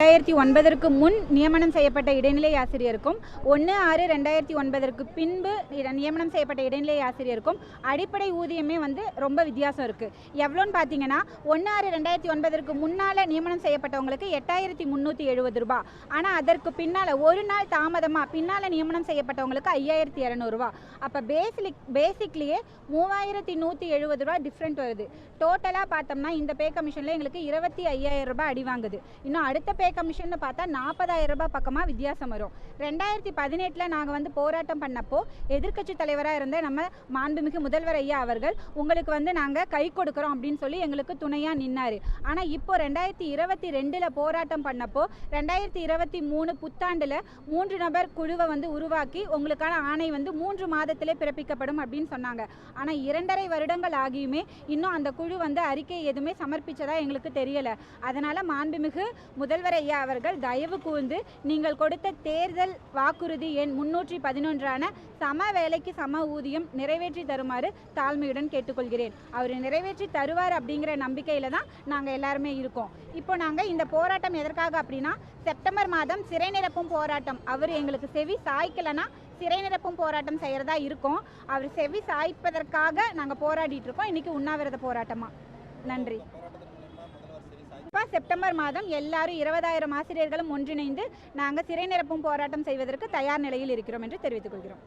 ரெண்டாயிரத்தி ஒன்பதற்கு முன் நியமனம் செய்யப்பட்ட இடைநிலை ஆசிரியருக்கும் ஒன்று ஆறு ரெண்டாயிரத்தி ஒன்பதற்கு பின்பு நியமனம் செய்யப்பட்ட இடைநிலை ஆசிரியருக்கும் அடிப்படை ஊதியமே வந்து ரொம்ப வித்தியாசம் இருக்குது எவ்வளோன்னு பார்த்தீங்கன்னா ஒன்று ஆறு ரெண்டாயிரத்தி ஒன்பதற்கு முன்னால் நியமனம் செய்யப்பட்டவங்களுக்கு எட்டாயிரத்தி முந்நூற்றி எழுபது ரூபா. ஆனால் அதற்கு பின்னால் ஒரு நாள் தாமதமாக பின்னால் நியமனம் செய்யப்பட்டவங்களுக்கு ஐயாயிரத்தி இரநூறுவா அப்போ பேசிக் பேசிக்லேயே மூவாயிரத்தி நூற்றி எழுபது ரூபா டிஃப்ரெண்ட் வருது. டோட்டலாக பார்த்தோம்னா இந்த பே கமிஷனில் எங்களுக்கு இருபத்தி ஐயாயிரம் ரூபாய் அடி வாங்குது. இன்னும் அடுத்த பே கமிஷன் பார்த்தா நாற்பதாயிரம் ரூபாய் பக்கமாக வித்தியாசம் வரும். ரெண்டாயிரத்தி பதினெட்டில் நாங்கள் வந்து போராட்டம் பண்ணப்போ எதிர்க்கட்சி தலைவராக இருந்த நம்ம மாண்புமிகு முதல்வர் ஐயா அவர்கள் உங்களுக்கு வந்து நாங்கள் கை கொடுக்குறோம் அப்படின்னு சொல்லி எங்களுக்கு துணையாக நின்னார். ஆனால் இப்போ ரெண்டாயிரத்தி இருபத்தி ரெண்டில் போராட்டம் பண்ணப்போ ரெண்டாயிரத்தி இருபத்தி மூணு புத்தாண்டில் மூன்று நபர் குழுவை வந்து உருவாக்கி உங்களுக்கான ஆணை வந்து மூன்று மாதத்திலே பிறப்பிக்கப்படும் அப்படின்னு சொன்னாங்க. ஆனால் இரண்டரை வருடங்கள் ஆகியுமே இன்னும் அந்த குழு வந்து அறிக்கை எதுவுமே சமர்ப்பிச்சதா எங்களுக்கு தெரியல. அதனால் மாண்புமிகு முதல்வர் ஐயா அவர்கள் தயவு கூர்ந்து நீங்கள் கொடுத்த தேர்தல் வாக்குறுதி எண் முன்னூற்றி பதினொன்றான சம வேலைக்கு சம ஊதியம் நிறைவேற்றி தருமாறு தாழ்மையுடன் கேட்டுக்கொள்கிறேன். அவர் நிறைவேற்றி தருவார் அப்படிங்கிற நம்பிக்கையில தான் நாங்கள் எல்லாருமே இருக்கோம். இப்போ நாங்கள் இந்த போராட்டம் எதற்காக அப்படின்னா செப்டம்பர் மாதம் சிறை நிரப்பும் போராட்டம். அவர் எங்களுக்கு செவி சாய்க்கலைன்னா சிறை நிரப்பும் போராட்டம் செய்கிறதா இருக்கோம். அவர் செவி சாய்ப்பதற்காக நாங்கள் போராடிட்டு இருக்கோம். இன்னைக்கு உண்ணாவிரத போராட்டமா? நன்றி. இப்போ செப்டம்பர் மாதம் எல்லாரும் இருபதாயிரம் ஆசிரியர்களும் ஒன்றிணைந்து நாங்கள் சிறை நிரப்பும் போராட்டம் செய்வதற்கு தயார் நிலையில் இருக்கிறோம் என்று தெரிவித்துக் கொள்கிறோம்.